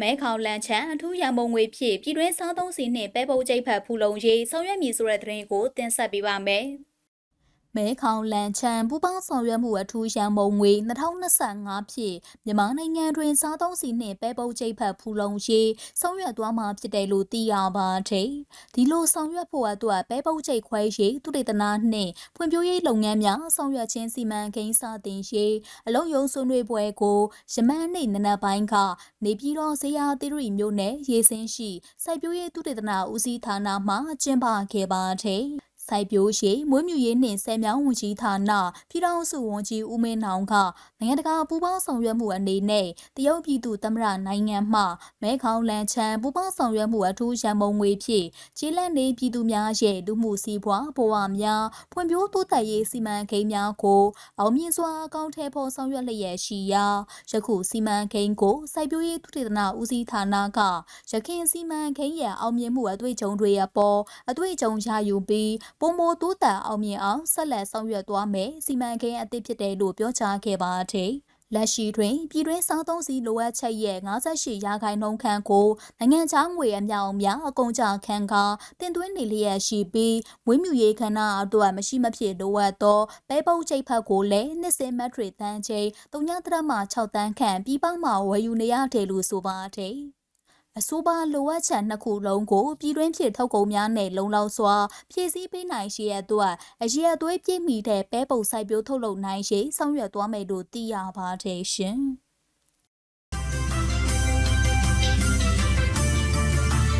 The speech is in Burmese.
မဲခေါင်လန်ချန်အထူးရန်ပုံငွေဖြင့်ပြည်တွင်းစားသုံးစီနှင့်ပဲပုတ်ကျိတ်ဖတ်ဖူလုံရေးဆောင်ရွက်မည်ဆိုတဲ့သတင်းကိုတင်ဆက်ပေးပါမယ်။ မဲခေါင်လန်ချန်ပူပေါင်းဆောင်ရွက်မှုအထူးရန်ပုံငွေ2025ဖြင့်မြန်မာနိုင်ငံတွင်စားသုံးစီနှင့်ပဲပုတ်ကျိတ်ဖတ်ဖူလုံရေးဆောင်ရွက်သွားမှာဖြစ်တယ်လို့သိရပါတယ်။ဒီလိုဆောင်ရွက်ဖို့အတွက်ပဲပုတ်ကျိတ်ခွဲရေးသူတေသနာနှင့်ဖွံ့ဖြိုးရေးလုပ်ငန်းများဆောင်ရွက်ခြင်းစီမံကိန်းစတင်ရေးအလုံးယုံဆွေးနွေးပွဲကိုရမန်းနေ့နနက်ပိုင်းကနေပြည်တော်ဇေယျသီရိမြို့နယ်ရေစင်းရှိစိုက်ပျိုးရေးသူတေသနာဦးစီးဌာနမှကျင်းပခဲ့ပါတယ်။ စိုက်ပျိုးရေးမွေးမြူရေးနှင့်ဆယ်မြောင်းဝန်ကြီးဌာနပြည်ထောင်စုဝန်ကြီးဦးမင်းနောင်ကနိုင်ငံတကာပူးပေါင်းဆောင်ရွက်မှုအနေနဲ့တရုတ်ပြည်သူသမ္မတနိုင်ငံမှမဲခေါင်လန်ချန်ပူးပေါင်းဆောင်ရွက်မှုအထူးရန်ပုံငွေဖြင့်ကျေးလက်နေပြည်သူများရဲ့လူမှုစီးပွားဘဝများဖွံ့ဖြိုးတိုးတက်ရေးစီမံကိန်းများကိုအောင်မြင်စွာအကောင့်ထဲပေါ်ဆောင်ရွက်လျက်ရှိရာယခုစီမံကိန်းကိုစိုက်ပျိုးရေးသုတေသနဦးစီးဌာနကရခိုင်စီမံကိန်းရဲ့အောင်မြင်မှုအတွေ့အကြုံတွေအပေါ်အတွေ့အကြုံရယူပြီးပုံမိုတိုးတက်အောင်မြင်အောင်ဆက်လက်ဆောင်ရွက်သွားမယ်စီမံကိန်းအသစ်ဖြစ်တယ်လို့ပြောကြားခဲ့ပါတယ်။လက်ရှိတွင်ပြည်တွင်းစားသုံးစီလိုအပ်ချက်ရဲ့58ရာခိုင်နှုန်းခန့်ကိုနိုင်ငံခြားငွေအမြောက်အများအကုန်ကြခံကတင်သွင်းနေလျက်ရှိပြီးမွေးမြူရေးခန္ဓာအတွက်မရှိမဖြစ်လိုအပ်သောပဲပုတ်ချိတ်ဖက်ကိုလည်းနှစ်စင်မက်ထရီတန်းချိန်3.6တန်းခန့်ပြီးပေါင်းမှဝယ်ယူနေရတယ်လို့ဆိုပါတယ်။ အဆိုပါလိုအပ်ချက်နှစ်ခုလုံးကိုပြည်တွင်းဖြစ်ထုတ်ကုန်များနဲ့လုံလောက်စွာဖြည့်ဆည်းပေးနိုင်ရှိရအတွက်အရေးအသွေးပြည့်မီတဲ့ပဲပုတ်စိုက်ပျိုးထုတ်လုပ်နိုင်ရှိဆောင်ရွက်သွားမယ်လို့သိရပါတယ်ရှင်။